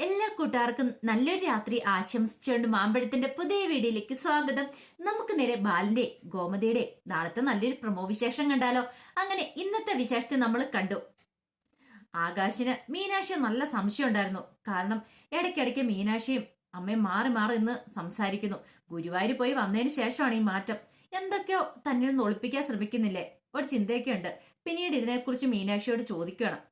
എല്ലാ കൂട്ടുകാർക്കും നല്ലൊരു രാത്രി ആശംസിച്ചുകൊണ്ട് മാമ്പഴത്തിന്റെ പുതിയ വീഡിയോയിലേക്ക് സ്വാഗതം. നമുക്ക് നേരെ ബാലിന്റെ ഗോമതിയുടെ നാളത്തെ നല്ലൊരു പ്രമോ വിശേഷം കണ്ടാലോ? അങ്ങനെ ഇന്നത്തെ വിശേഷത്തെ നമ്മൾ കണ്ടു. ആകാശിന് മീനാക്ഷി നല്ല സംശയം ഉണ്ടായിരുന്നു. കാരണം ഇടയ്ക്കിടയ്ക്ക് മീനാക്ഷിയും അമ്മയും മാറി മാറി ഇന്ന് സംസാരിക്കുന്നു. ഗുരുവായൂർ പോയി വന്നതിന് ശേഷമാണ് ഈ മാറ്റം. എന്തൊക്കെയോ തന്നിൽ നിന്ന് ഒളിപ്പിക്കാൻ ശ്രമിക്കുന്നില്ലേ? ഒരു ചിന്തയൊക്കെ ഉണ്ട്. പിന്നീട് ഇതിനെക്കുറിച്ച് മീനാക്ഷിയോട് ചോദിക്കണം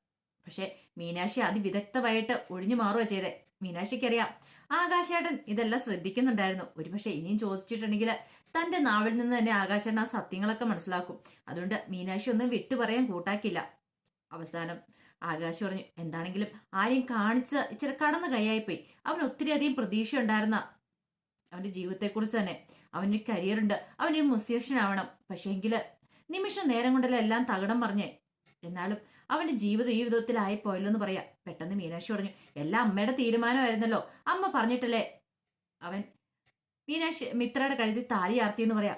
പക്ഷെ മീനാക്ഷി അതിവിദഗ്ധമായിട്ട് ഒഴിഞ്ഞു മാറുക ചെയ്തേ. മീനാക്ഷിക്കറിയാം. ആകാശേട്ടൻ ഇതെല്ലാം ശ്രദ്ധിക്കുന്നുണ്ടായിരുന്നു. ഒരുപക്ഷെ ഇനിയും ചോദിച്ചിട്ടുണ്ടെങ്കിൽ തന്റെ നാവിൽ നിന്ന് തന്നെ ആകാശേട്ടൻ ആ സത്യങ്ങളൊക്കെ മനസ്സിലാക്കും. അതുകൊണ്ട് മീനാക്ഷി ഒന്നും വിട്ടു പറയാൻ കൂട്ടാക്കില്ല. അവസാനം ആകാശ് പറഞ്ഞു എന്താണെങ്കിലും ആരെയും കാണിച്ച് ഇച്ചിരി കടന്നു കൈയായിപ്പോയി അവൻ ഒത്തിരി അധികം പ്രതീക്ഷ ഉണ്ടായിരുന്ന അവന്റെ ജീവിതത്തെക്കുറിച്ച് തന്നെ. അവന് കരിയർ ഉണ്ട് അവനൊരു മ്യൂസിഷ്യൻ ആവണം. പക്ഷേ എങ്കിൽ നിമിഷം നേരം കൊണ്ടല്ല എല്ലാം തകടം പറഞ്ഞേ? എന്നാലും അവന്റെ ജീവിത ഈ വിധത്തിലായി പോയല്ലോ എന്ന് പറയാ. പെട്ടെന്ന് മീനാക്ഷി പറഞ്ഞു എല്ലാം അമ്മയുടെ തീരുമാനമായിരുന്നല്ലോ. അമ്മ പറഞ്ഞിട്ടല്ലേ? അവൻ മീനാക്ഷി മിത്രയുടെ കഴുതി താലി ആർത്തിയെന്ന് പറയാ.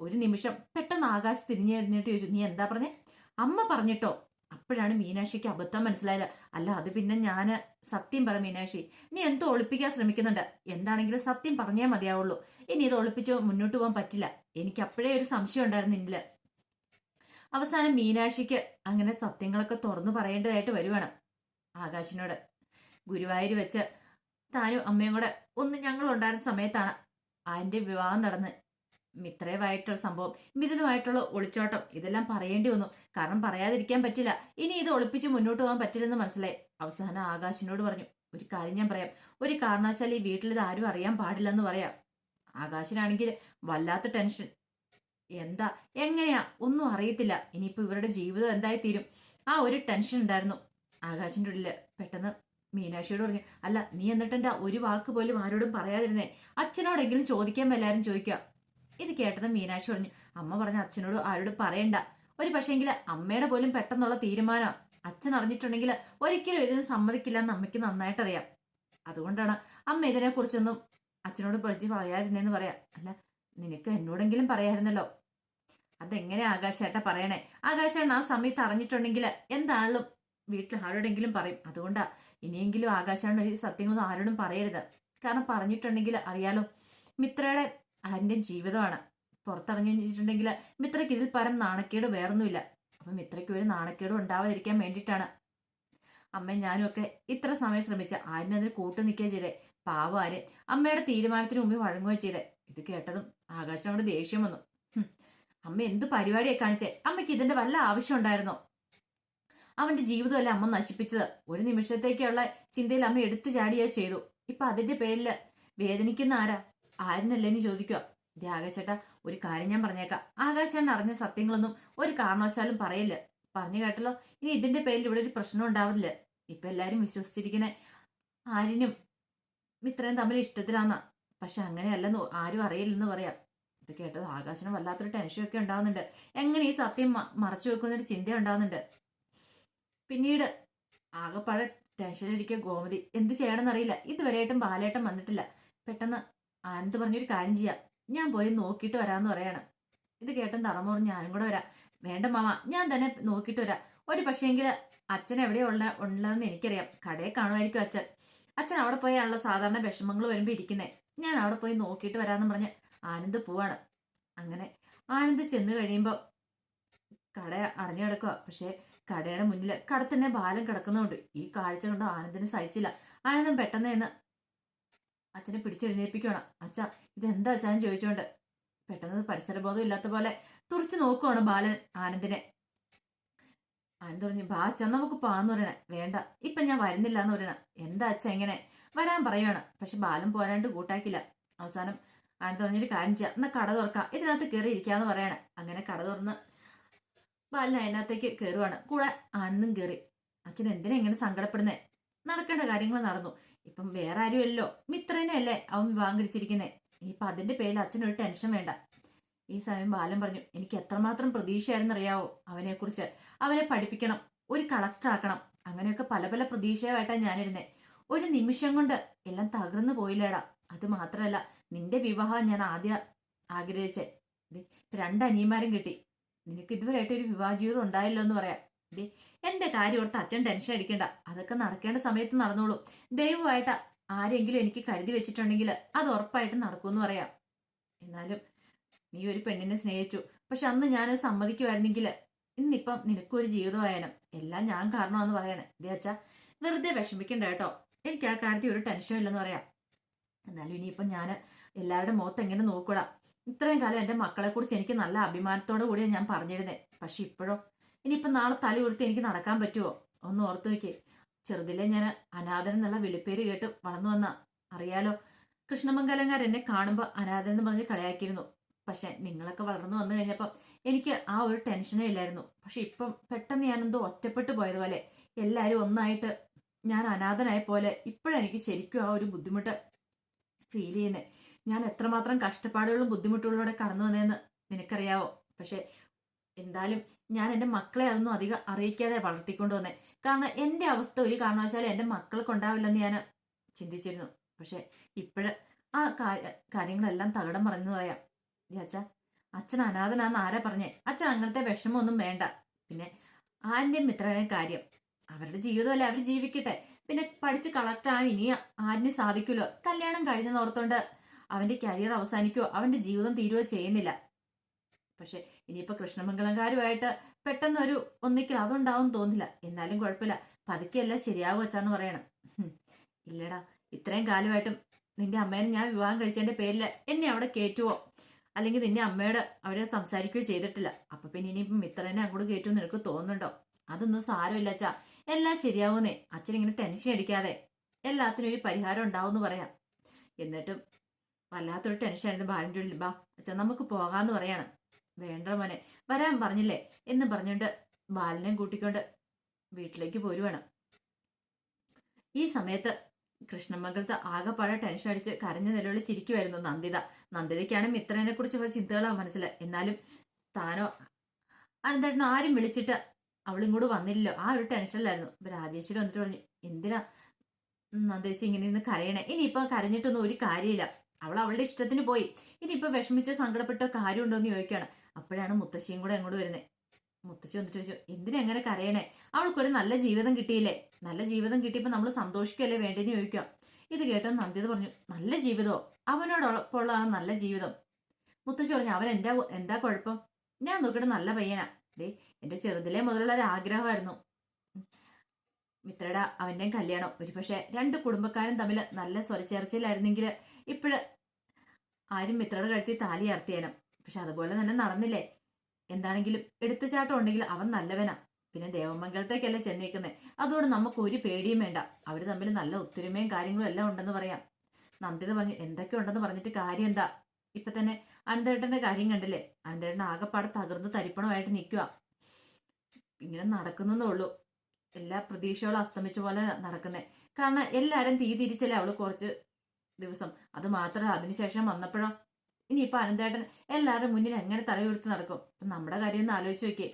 ഒരു നിമിഷം പെട്ടെന്ന് ആകാശ് തിരിഞ്ഞു കഴിഞ്ഞിട്ട് ചോദിച്ചു നീ എന്താ പറഞ്ഞേ? അമ്മ പറഞ്ഞിട്ടോ. അപ്പോഴാണ് മീനാക്ഷിക്ക് അബദ്ധം മനസ്സിലായില്ല അല്ല അത് പിന്നെ ഞാൻ സത്യം പറ മീനാക്ഷി. നീ എന്തോ ഒളിപ്പിക്കാൻ ശ്രമിക്കുന്നുണ്ട്. എന്താണെങ്കിലും സത്യം പറഞ്ഞേ മതിയാവുള്ളൂ. ഇനി ഇത് ഒളിപ്പിച്ച് മുന്നോട്ട് പോകാൻ പറ്റില്ല. എനിക്ക് അപ്പോഴേ ഒരു സംശയം ഉണ്ടായിരുന്നു നിന്നിൽ. അവസാനം മീനാക്ഷിക്ക് അങ്ങനെ സത്യങ്ങളൊക്കെ തുറന്നു പറയേണ്ടതായിട്ട് വരുവാണ് ആകാശിനോട്. ഗുരുവായൂർ വെച്ച് താനും അമ്മയും കൂടെ ഒന്ന് ഞങ്ങൾ ഉണ്ടായിരുന്ന സമയത്താണ് ആന്റെ വിവാഹം നടന്ന്. മിത്രയുമായിട്ടുള്ള സംഭവം മിഥുനുമായിട്ടുള്ള ഒളിച്ചോട്ടം ഇതെല്ലാം പറയേണ്ടി വന്നു. കാരണം പറയാതിരിക്കാൻ പറ്റില്ല. ഇനി ഇത് ഒളിപ്പിച്ച് മുന്നോട്ട് പോകാൻ പറ്റില്ലെന്ന് മനസ്സിലായി. അവസാനം ആകാശിനോട് പറഞ്ഞു ഒരു കാര്യം ഞാൻ പറയാം. ഒരു കാരണവശാൽ ഈ വീട്ടിൽ ഇത് ആരും അറിയാൻ പാടില്ലെന്ന് പറയാം. ആകാശിനാണെങ്കിൽ വല്ലാത്ത ടെൻഷൻ എന്താ? എങ്ങനെയാ? ഒന്നും അറിയത്തില്ല. ഇനിയിപ്പോ ഇവരുടെ ജീവിതം എന്തായി തീരും ആ ഒരു ടെൻഷൻ ഉണ്ടായിരുന്നു. ആകാശിന്റെ ഉള്ളിൽ പെട്ടെന്ന് മീനാക്ഷിയോട് പറഞ്ഞു അല്ല നീ എന്നിട്ട് എന്താ ഒരു വാക്ക് പോലും ആരോടും പറയാതിരുന്നേ? അച്ഛനോടെങ്കിലും ചോദിക്കാൻ എല്ലാവരും ചോദിക്കുക. ഇത് കേട്ടത് മീനാക്ഷി പറഞ്ഞു അമ്മ പറഞ്ഞ അച്ഛനോട് ആരോടും പറയണ്ട. ഒരു പക്ഷേങ്കിൽ അമ്മയുടെ പോലും പെട്ടെന്നുള്ള തീരുമാനം. അച്ഛൻ അറിഞ്ഞിട്ടുണ്ടെങ്കിൽ ഒരിക്കലും ഇതിന് സമ്മതിക്കില്ല എന്ന് അമ്മയ്ക്ക് നന്നായിട്ടറിയാം. അതുകൊണ്ടാണ് അമ്മ ഇതിനെക്കുറിച്ചൊന്നും അച്ഛനോട് പഠിച്ച് പറയാതിരുന്നേന്ന് പറയാം. അല്ല നിനക്ക് എന്നോടെങ്കിലും പറയായിരുന്നല്ലോ. അതെങ്ങനെ ആകാശേട്ട പറയണേ? ആകാശേട്ടൻ ആ സമയത്ത് അറിഞ്ഞിട്ടുണ്ടെങ്കിൽ എന്താണെങ്കിലും വീട്ടിൽ ആരോടെങ്കിലും പറയും. അതുകൊണ്ടാ ഇനിയെങ്കിലും ആകാശേട്ടൻ ഈ സത്യങ്ങളൊന്നും ആരോടും പറയരുത്. കാരണം പറഞ്ഞിട്ടുണ്ടെങ്കിൽ അറിയാലോ മിത്രയുടെ ആരിന്റെയും ജീവിതമാണ്. പുറത്തിറങ്ങി വെച്ചിട്ടുണ്ടെങ്കിൽ മിത്രയ്ക്ക് ഇതിൽ പരം നാണക്കേട് വേറൊന്നുമില്ല. അപ്പം മിത്രയ്ക്ക് ഒരു നാണക്കേടും ഉണ്ടാവാതിരിക്കാൻ വേണ്ടിയിട്ടാണ്. അമ്മയും ഞാനും ഒക്കെ ഇത്ര സമയം ശ്രമിച്ച ആര്യനെ അതിന് കൂട്ടു നിൽക്കുക ചെയ്തേ. പാവ ആര്യൻ. അമ്മയുടെ തീരുമാനത്തിന് മുമ്പിൽ വഴങ്ങുകയോ ചെയ്തേ. ഇത് കേട്ടതും ആകാശനോട് ദേഷ്യം വന്നു. അമ്മ എന്ത് പരിപാടിയെ കാണിച്ചേ? അമ്മയ്ക്ക് ഇതിന്റെ വല്ല ആവശ്യം ഉണ്ടായിരുന്നോ? അവന്റെ ജീവിതമല്ല അമ്മ നശിപ്പിച്ചത്? ഒരു നിമിഷത്തേക്കുള്ള ചിന്തയിൽ അമ്മ എടുത്തു ചാടിയാ ചെയ്തു. ഇപ്പൊ അതിന്റെ പേരിൽ വേദനിക്കുന്ന ആരാ? ആരിനല്ലേന്ന് ചോദിക്കുക? ദേ ഒരു കാര്യം ഞാൻ പറഞ്ഞേക്കാം. ആകാശേട്ടൻ അറിഞ്ഞ സത്യങ്ങളൊന്നും ഒരു കാരണവശാലും പറയില്ല? പറഞ്ഞു കേട്ടല്ലോ ഇനി ഇതിന്റെ പേരിൽ ഇവിടെ ഒരു പ്രശ്നം ഉണ്ടാവില്ല ഇപ്പൊ എല്ലാരും വിശ്വസിച്ചിരിക്കുന്ന ആരിനും ഇത്രയും തമ്മിൽ ഇഷ്ടത്തിലാന്ന. പക്ഷെ അങ്ങനെയല്ലെന്ന് ആരും അറിയില്ലെന്ന് പറയാം. ഇത് കേട്ടത് ആകാശന് വല്ലാത്തൊരു ടെൻഷനൊക്കെ ഉണ്ടാവുന്നുണ്ട്. എങ്ങനെ ഈ സത്യം മറച്ചു വെക്കുന്നൊരു ചിന്ത ഉണ്ടാവുന്നുണ്ട്. പിന്നീട് ആകെപ്പാടെ ടെൻഷനിലിരിക്കുക ഗോമതി എന്ത് ചെയ്യണമെന്നറിയില്ല. ഇതുവരെയായിട്ടും ബാലേട്ടൻ വന്നിട്ടില്ല. പെട്ടെന്ന് ആനന്ദ് പറഞ്ഞൊരു കാര്യം ചെയ്യാം. ഞാൻ പോയി നോക്കിയിട്ട് വരാമെന്ന് പറയാണ്. ഇത് കേട്ടൻ പറഞ്ഞു ഞാനും കൂടെ വരാം. വേണ്ട മാമ ഞാൻ തന്നെ നോക്കിയിട്ട് വരാം. ഒരു പക്ഷേങ്കിൽ അച്ഛൻ എവിടെയാ ഉള്ള ഉള്ളതെന്ന് എനിക്കറിയാം. കടയിൽ കാണുമായിരിക്കും അച്ഛൻ. അച്ഛൻ അവിടെ പോയാണല്ലോ സാധാരണ വിഷമങ്ങൾ വരുമ്പോൾ ഇരിക്കുന്നത് ഞാൻ അവിടെ പോയി നോക്കിയിട്ട് വരാമെന്ന് പറഞ്ഞ് ആനന്ദ് പോവാണ്. അങ്ങനെ ആനന്ദ് ചെന്ന് കഴിയുമ്പോൾ കട അടഞ്ഞു കിടക്കുക പക്ഷേ കടയുടെ മുന്നിൽ കടത്തന്നെ ബാലം കിടക്കുന്നുണ്ട്. ഈ കാഴ്ച കൊണ്ട് ആനന്ദിന് സഹിച്ചില്ല. ആനന്ദൻ പെട്ടെന്ന് എന്ന് അച്ഛനെ പിടിച്ചെഴുന്നേൽപ്പിക്കണം അച്ഛ ഇതെന്താ അച്ഛൻ ചോദിച്ചുകൊണ്ട് പെട്ടെന്ന് പരിസരബോധം ഇല്ലാത്ത പോലെ തുറച്ചു നോക്കുവാണ് ബാലൻ ആനന്ദിനെ. ആനന്ദ് പറഞ്ഞു ബാ അച്ഛൻ നമുക്ക് പോകാന്ന് പറയണേ. വേണ്ട. ഇപ്പൊ ഞാൻ വരുന്നില്ല എന്ന് പറയണേ. എന്താ അച്ഛ എങ്ങനെ വരാൻ പറയുവാണ്. പക്ഷെ ബാലൻ പോരാണ്ട് കൂട്ടാക്കില്ല അവസാനം ആനന്ദ് പറഞ്ഞൊരു കാര്യം ചെയ്യാം. എന്നാൽ കട തുറക്കാം. ഇതിനകത്ത് കയറി ഇരിക്കാന്ന് പറയാണ്. അങ്ങനെ കട തുറന്ന് ബാലൻ അതിനകത്തേക്ക് കയറുവാണ് കൂടെ ആനന്ദും കയറി അച്ഛൻ എന്തിനാ ഇങ്ങനെ സങ്കടപ്പെടുന്നേ? നടക്കേണ്ട കാര്യങ്ങൾ നടന്നു. ഇപ്പം വേറെ ആരുമല്ലോ മിത്രനെ അല്ലേ അവൻ വിവാഹം കഴിച്ചിരിക്കുന്നേ. ഇനിയിപ്പം അതിന്റെ പേരിൽ അച്ഛനൊരു ടെൻഷൻ വേണ്ട. ഈ സമയം ബാലൻ പറഞ്ഞു എനിക്ക് എത്രമാത്രം പ്രതീക്ഷയായിരുന്നു അറിയാവോ അവനെക്കുറിച്ച്? അവനെ പഠിപ്പിക്കണം. ഒരു കളക്ടർ ആക്കണം. അങ്ങനെയൊക്കെ പല പല പ്രതീക്ഷയായിട്ടാണ് ഞാനിരുന്നേ. ഒരു നിമിഷം കൊണ്ട് എല്ലാം തകർന്നു പോയില്ലേടാ. അത് മാത്രമല്ല നിന്റെ വിവാഹം ഞാൻ ആദ്യം ആഗ്രഹിച്ചേ രണ്ട് അനിയന്മാരും കിട്ടി. നിനക്ക് ഇതുവരെയായിട്ട് ഒരു വിവാഹ ജീവിതം ഉണ്ടായല്ലോ എന്ന് പറയാം. ദേ എന്റെ കാര്യം ഓർത്ത് അച്ഛൻ ടെൻഷൻ അടിക്കണ്ട. അതൊക്കെ നടക്കേണ്ട സമയത്ത് നടന്നോളൂ. ദൈവമായിട്ട് ആരെങ്കിലും എനിക്ക് കരുതി വെച്ചിട്ടുണ്ടെങ്കിൽ അത് ഉറപ്പായിട്ട് നടക്കുമെന്ന് പറയാം. എന്നാലും നീ ഒരു പെണ്ണിനെ സ്നേഹിച്ചു. പക്ഷെ അന്ന് ഞാൻ സമ്മതിക്കുമായിരുന്നെങ്കിൽ ഇന്നിപ്പം നിനക്കൊരു ജീവിതമായാലും എല്ലാം ഞാൻ കാരണമാണെന്ന് പറയണേ. ദേ അച്ഛാ വെറുതെ വിഷമിക്കണ്ട കേട്ടോ. എനിക്ക് ആ കാര്യത്തിൽ ഒരു ടെൻഷനും ഇല്ലെന്ന് പറയാം. എന്നാലും ഇനിയിപ്പം ഞാൻ എല്ലാവരുടെ മുഖത്ത് എങ്ങനെ നോക്കൂടാ. ഇത്രയും കാലം എന്റെ മക്കളെക്കുറിച്ച് എനിക്ക് നല്ല അഭിമാനത്തോടു കൂടിയാണ് ഞാൻ പറഞ്ഞിരുന്നേ. പക്ഷെ ഇപ്പോഴോ? ഇനിയിപ്പം നാളെ തല ഉയർത്തി എനിക്ക് നടക്കാൻ പറ്റുമോ ഒന്ന് ഓർത്തു നോക്കി. ചെറുതിലെ ഞാൻ അനാഥൻ എന്നുള്ള വിളിപ്പേര് കേട്ട് വളർന്നു വന്ന. അറിയാലോ? കൃഷ്ണമംഗലങ്കാർ എന്നെ കാണുമ്പോൾ അനാഥൻ എന്ന് പറഞ്ഞ് കളയാക്കിയിരുന്നു. പക്ഷെ നിങ്ങളൊക്കെ വളർന്നു വന്നു കഴിഞ്ഞപ്പം എനിക്ക് ആ ഒരു ടെൻഷനേ ഇല്ലായിരുന്നു. പക്ഷെ ഇപ്പം പെട്ടെന്ന് ഞാനെന്തോ ഒറ്റപ്പെട്ടു പോയതുപോലെ എല്ലാവരും ഒന്നായിട്ട് ഞാൻ അനാഥനായ പോലെ ഇപ്പോഴെനിക്ക് ശരിക്കും ആ ഒരു ബുദ്ധിമുട്ട് ഫീൽ ചെയ്യുന്നത് ഞാൻ എത്രമാത്രം കഷ്ടപ്പാടുകളും ബുദ്ധിമുട്ടുകളിലൂടെ കടന്നു വന്നതെന്ന് നിനക്കറിയാവോ? പക്ഷെ എന്തായാലും ഞാൻ എന്റെ മക്കളെ അതൊന്നും അധികം അറിയിക്കാതെ വളർത്തിക്കൊണ്ടു വന്നേ. കാരണം എന്റെ അവസ്ഥ ഒരു കാരണവശാലും എന്റെ മക്കൾക്ക് ഉണ്ടാവില്ലെന്ന് ഞാൻ ചിന്തിച്ചിരുന്നു. പക്ഷെ ഇപ്പോഴ് ആ കാര്യങ്ങളെല്ലാം തകടം പറഞ്ഞു പറയാം അച്ഛ അച്ഛൻ അനാഥനാന്ന് ആരാ പറഞ്ഞേ? അച്ഛൻ അങ്ങനത്തെ വിഷമമൊന്നും വേണ്ട. പിന്നെ ആന്റെയും മിത്രയുടെ കാര്യം. അവരുടെ ജീവിതമല്ലേ അവർ ജീവിക്കട്ടെ? പിന്നെ പഠിച്ച് കളക്ടറാൻ ഇനി ആരിന് സാധിക്കുമല്ലോ കല്യാണം കഴിഞ്ഞെന്ന് ഓർത്തോണ്ട് അവന്റെ കരിയർ അവസാനിക്കോ? അവന്റെ ജീവിതം തീരുവോ ചെയ്യുന്നില്ല. പക്ഷെ ഇനിയിപ്പോ പെട്ടെന്ന് ഒരു ഒന്നിക്കൽ അതുണ്ടാവും തോന്നില്ല. എന്നാലും കുഴപ്പമില്ല. പതുക്കെയല്ല ശരിയാകും വെച്ചാന്ന് പറയണം. ഇല്ലടാ ഇത്രയും കാലമായിട്ടും നിന്റെ അമ്മേനെ ഞാൻ വിവാഹം കഴിച്ചതിന്റെ പേരിൽ എന്നെ അവിടെ കയറ്റുവോ അല്ലെങ്കിൽ നിന്റെ അമ്മയോട് അവരെ സംസാരിക്കുകയോ ചെയ്തിട്ടില്ല? അപ്പൊ പിന്നെ ഇനിയിപ്പം മിത്രനെ അങ്ങോട്ട് കയറ്റുമെന്ന് നിനക്ക് തോന്നുന്നുണ്ടോ? അതൊന്നും സാരമില്ല അച്ഛാ. എല്ലാം ശരിയാവുന്നേ. അച്ഛൻ ഇങ്ങനെ ടെൻഷൻ അടിക്കാതെ. എല്ലാത്തിനും ഒരു പരിഹാരം ഉണ്ടാവും പറയാം. എന്നിട്ടും വല്ലാത്തൊരു ടെൻഷനായിരുന്നു ബാലിന്റെ ഉള്ളിൽ. ബാ അച്ഛൻ നമുക്ക് പോകാന്ന് പറയാണ്. വേണ്ട മോനെ വരാൻ പറഞ്ഞില്ലേ? എന്ന് പറഞ്ഞുകൊണ്ട് ബാലനെയും കൂട്ടിക്കൊണ്ട് വീട്ടിലേക്ക് പോരുവാണ്. ഈ സമയത്ത് കൃഷ്ണമംഗലത്ത് ആകെപ്പാടെ ടെൻഷൻ അടിച്ച് കരഞ്ഞ നിലവിളി ചിരിക്കുമായിരുന്നു നന്ദിത. നന്ദിതയ്ക്കാണ് മിത്രനെ കുറിച്ചുള്ള ചിന്തകളാണ് മനസ്സിൽ എന്നാലും താനോ അനന്തേട്ടനോ ആരും വിളിച്ചിട്ട് അവളിങ്ങോട്ട് വന്നില്ല ആ ഒരു ടെൻഷനിലായിരുന്നു. അപ്പൊ രാജേശ്വരി വന്നിട്ട് പറഞ്ഞു എന്തിനാ? നന്ദേച്ചി ഇങ്ങനെ ഇരുന്ന് കരയണേ? ഇനിയിപ്പോ കരഞ്ഞിട്ടൊന്നും ഒരു കാര്യമില്ല. അവൾ അവളുടെ ഇഷ്ടത്തിന് പോയി. ഇനിയിപ്പോ വിഷമിച്ചോ സങ്കടപ്പെട്ടോ കാര്യമുണ്ടോ എന്ന് ചോദിക്കുകയാണ്. അപ്പോഴാണ് മുത്തശ്ശിയും കൂടെ അങ്ങോട്ട് വരുന്നത് മുത്തശ്ശി വന്നിട്ട് ചോദിച്ചു എന്തിനാ എങ്ങനെ കരയണേ? അവൾക്കൊരു നല്ല ജീവിതം കിട്ടിയില്ലേ? നല്ല ജീവിതം കിട്ടിയപ്പോൾ നമ്മൾ സന്തോഷിക്കുകയല്ലേ വേണ്ടെന്ന് ചോദിക്കുക. ഇത് കേട്ടോ നന്ദിത പറഞ്ഞു നല്ല ജീവിതമോ? അവനോടൊപ്പമുള്ളതാണ് നല്ല ജീവിതം. മുത്തശ്ശി പറഞ്ഞു അവൻ എന്താ എന്താ കുഴപ്പം? ഞാൻ നോക്കിയിട്ട് നല്ല പയ്യനാ. ദേ എന്റെ ചെറുതിലെ മുതലുള്ള ഒരു ആഗ്രഹമായിരുന്നു മിത്രയുടെ അവന്റെയും കല്യാണം. ഒരുപക്ഷെ രണ്ട് കുടുംബക്കാരും തമ്മിൽ നല്ല സ്വരച്ചേർച്ചയിലായിരുന്നെങ്കിൽ ഇപ്പോഴ് ആരും മിത്രയുടെ കഴുത്തി താലി അർത്തിയേനും പക്ഷെ അതുപോലെ തന്നെ നടന്നില്ലേ? എന്താണെങ്കിലും എടുത്തുചാട്ടം ഉണ്ടെങ്കിൽ അവൻ നല്ലവനാ. പിന്നെ ദേവമംഗലത്തേക്കല്ലേ ചെന്നേക്കുന്നത് അതുകൊണ്ട് നമുക്ക് ഒരു പേടിയും വേണ്ട. അവർ തമ്മിൽ നല്ല ഒത്തൊരുമയും കാര്യങ്ങളും എല്ലാം ഉണ്ടെന്ന് പറയാം. നന്ദിത പറഞ്ഞു എന്തൊക്കെ ഉണ്ടെന്ന് പറഞ്ഞിട്ട് കാര്യം എന്താ? ഇപ്പൊ തന്നെ അനന്തേട്ടന്റെ കാര്യം കണ്ടില്ലേ? അനന്തേട്ടൻ ആകെപ്പാടെ തകർന്ന് തരിപ്പണമായിട്ട് നിൽക്കുക ഇങ്ങനെ നടക്കുന്നേ ഉള്ളൂ. എല്ലാ പ്രതീക്ഷകളും അസ്തമിച്ച പോലെ നടക്കുന്നേ. കാരണം എല്ലാരും തീ തിരിച്ചല്ലേ അവൾ കുറച്ച് ദിവസം. അത് മാത്രമല്ല അതിനുശേഷം വന്നപ്പോഴോ? ഇനിയിപ്പൊ അനന്തേട്ടൻ എല്ലാവരുടെ മുന്നിൽ എങ്ങനെ തലയുയർത്തി നടക്കും? അപ്പൊ നമ്മുടെ കാര്യം ഒന്ന് ആലോചിച്ച് നോക്കിയേ.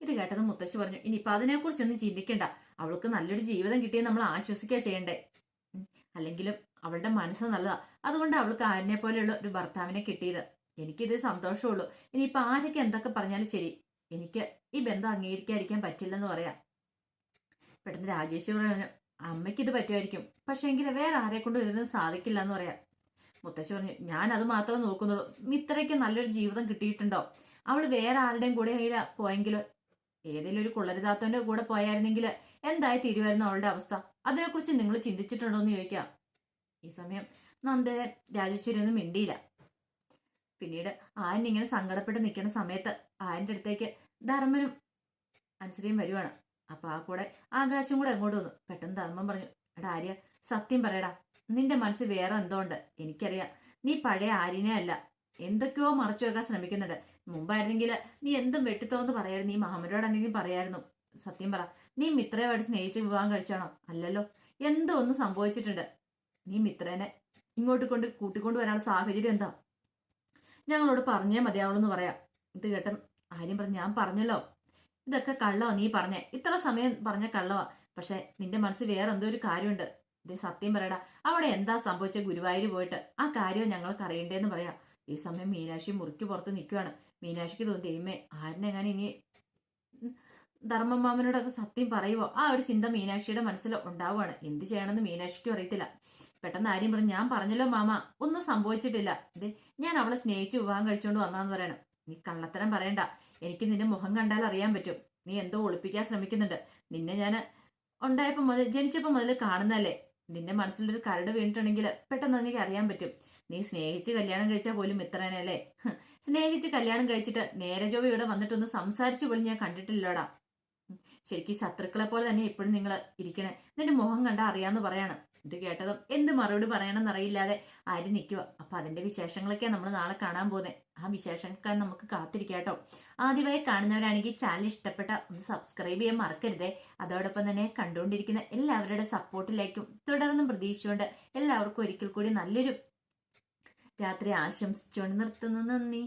ഇത് കേട്ടത് മുത്തശ്ശി പറഞ്ഞു ഇനിയിപ്പൊ അതിനെക്കുറിച്ചൊന്നും ചിന്തിക്കണ്ട. അവൾക്ക് നല്ലൊരു ജീവിതം കിട്ടിയത് നമ്മൾ ആശ്വസിക്കുക ചെയ്യണ്ടേ. അല്ലെങ്കിലും അവളുടെ മനസ്സ് നല്ലതാ. അതുകൊണ്ട് അവൾക്ക് ആരിനെ പോലെയുള്ള ഒരു ഭർത്താവിനെ കിട്ടിയത്. എനിക്കിത് സന്തോഷമുള്ളൂ. ഇനിയിപ്പൊ ആരൊക്കെ എന്തൊക്കെ പറഞ്ഞാലും ശരി. എനിക്ക് ഈ ബന്ധം അംഗീകരിക്കാതിരിക്കാൻ പറ്റില്ലെന്ന് പറയാം. പെട്ടെന്ന് രാജേഷ് പറഞ്ഞു അമ്മയ്ക്ക് ഇത് പറ്റുമായിരിക്കും. പക്ഷെ എങ്കിൽ വേറെ ആരെ കൊണ്ടും ഇതിനൊന്നും സാധിക്കില്ല എന്ന് പറയാം. മുത്തശ്ശി പറഞ്ഞു ഞാൻ അത് മാത്രമേ നോക്കുന്നുള്ളൂ. മിത്രയ്ക്ക് നല്ലൊരു ജീവിതം കിട്ടിയിട്ടുണ്ടോ? അവൾ വേറെ ആരുടെയും കൂടെ പോയെങ്കിലോ? ഏതെങ്കിലും ഒരു കുളരുതാത്തവന്റെ കൂടെ പോയായിരുന്നെങ്കിൽ എന്തായി തീരുമായിരുന്നു അവളുടെ അവസ്ഥ? അതിനെക്കുറിച്ച് നിങ്ങൾ ചിന്തിച്ചിട്ടുണ്ടോ എന്ന് ചോദിക്കാം. ഈ സമയം നന്ദ രാജേശ്വരി ഒന്നും മിണ്ടിയില്ല. പിന്നീട് ആൻ ഇങ്ങനെ സങ്കടപ്പെട്ട് നിൽക്കുന്ന സമയത്ത് ആയന്റെ അടുത്തേക്ക് ധർമ്മനും അനുസരിയും വരുവാണ്. അപ്പൊ ആ കൂടെ ആകാശം കൂടെ അങ്ങോട്ട് വന്നു. പെട്ടെന്ന് ധർമ്മം പറഞ്ഞു എടാ ആര്യ സത്യം പറയടാ നിന്റെ മനസ്സ് വേറെ എന്തോ ഉണ്ട്. എനിക്കറിയാം നീ പഴയ ആര്യനെ അല്ല. എന്തൊക്കെയോ മറച്ചു വെക്കാൻ ശ്രമിക്കുന്നുണ്ട്. മുമ്പായിരുന്നെങ്കിൽ നീ എന്തും വെട്ടിത്തോന്ന് പറയായിരുന്നു നീ മഹമ്മരോടാണെങ്കിലും പറയായിരുന്നു. സത്യം പറ നീ മിത്രയുമായിട്ട് സ്നേഹിച്ച് വിവാഹം കഴിച്ചാണോ? അല്ലല്ലോ എന്തോ ഒന്ന് സംഭവിച്ചിട്ടുണ്ട്. നീ മിത്രനെ ഇങ്ങോട്ട് കൊണ്ട് കൂട്ടിക്കൊണ്ട് വരാനുള്ള സാഹചര്യം എന്താ? ഞങ്ങളോട് പറഞ്ഞേ മതിയാവുള്ളൂ എന്ന് പറയാം. ഇത് കേട്ട ആര്യം പറഞ്ഞു ഞാൻ പറഞ്ഞല്ലോ. ഇതൊക്കെ കള്ളവാ നീ പറഞ്ഞേ. ഇത്ര സമയം പറഞ്ഞ കള്ളവാ. പക്ഷെ നിന്റെ മനസ്സിൽ വേറെ എന്തോ ഒരു കാര്യമുണ്ട്. ഇത് സത്യം പറയടാ. അവിടെ എന്താ സംഭവിച്ച ഗുരുവായൂർ പോയിട്ട്? ആ കാര്യം ഞങ്ങൾക്ക് അറിയണ്ടേന്ന് പറയാം. ഈ സമയം മീനാക്ഷി മുറിക്ക് പുറത്ത് നിൽക്കുകയാണ് മീനാക്ഷിക്ക് തോന്നി ദൈവമേ ആരിനെങ്ങനെ ഇനി ധർമ്മമാമനോടൊക്കെ സത്യം പറയുമോ ആ ഒരു ചിന്ത മീനാക്ഷിയുടെ മനസ്സിൽ ഉണ്ടാവുകയാണ് എന്ത് ചെയ്യണമെന്ന് മീനാക്ഷിക്കും അറിയത്തില്ല. പെട്ടെന്ന് ആര്യം പറഞ്ഞു ഞാൻ പറഞ്ഞല്ലോ മാമ. ഒന്നും സംഭവിച്ചിട്ടില്ല. ഇത് ഞാൻ അവളെ സ്നേഹിച്ച് വിവാഹം കഴിച്ചുകൊണ്ട് വന്നാന്ന് പറയണം. നീ കള്ളത്തരം പറയണ്ട. എനിക്ക് നിന്റെ മുഖം കണ്ടാൽ അറിയാൻ പറ്റും. നീ എന്തോ ഒളിപ്പിക്കാൻ ശ്രമിക്കുന്നുണ്ട്. നിന്നെ ഞാൻ ഉണ്ടായപ്പോൾ മുതൽ ജനിച്ചപ്പോൾ മുതൽ കാണുന്നതല്ലേ? നിന്റെ മനസ്സിലൊരു കരട് വീണിട്ടുണ്ടെങ്കിൽ പെട്ടെന്ന് എനിക്ക് അറിയാൻ പറ്റും. നീ സ്നേഹിച്ച് കല്യാണം കഴിച്ചാൽ പോലും ഇത്രേനല്ലേ സ്നേഹിച്ച് കല്യാണം കഴിച്ചിട്ട് നേരെ ജോബി ഇവിടെ വന്നിട്ടൊന്ന് സംസാരിച്ചു പോലും ഞാൻ കണ്ടിട്ടില്ലോടാ. ശരിക്കും ശത്രുക്കളെ പോലെ തന്നെ എപ്പോഴും നിങ്ങൾ ഇരിക്കണേ. നിന്റെ മുഖം കണ്ടാൽ അറിയാന്ന് പറയാണ്. ഇത് കേട്ടതും എന്ത് മറുപടി പറയണമെന്ന് അറിയില്ലാതെ ആര് നിൽക്കുക അപ്പൊ അതിന്റെ വിശേഷങ്ങളൊക്കെ നമ്മൾ നാളെ കാണാൻ പോകുന്നത് ആ വിശേഷങ്ങൾക്ക് നമുക്ക് കാത്തിരിക്കാട്ടോ ആദ്യമായി കാണുന്നവരാണെങ്കിൽ ചാനൽ ഇഷ്ടപ്പെട്ട ഒന്ന് സബ്സ്ക്രൈബ് ചെയ്യാൻ മറക്കരുതേ. അതോടൊപ്പം തന്നെ കണ്ടുകൊണ്ടിരിക്കുന്ന എല്ലാവരുടെ സപ്പോർട്ടിലേക്കും തുടർന്നും പ്രതീക്ഷിച്ചുകൊണ്ട് എല്ലാവർക്കും ഒരിക്കൽ കൂടി നല്ലൊരു രാത്രി ആശംസിച്ചുകൊണ്ട് നിർത്തുന്നു. നന്ദി.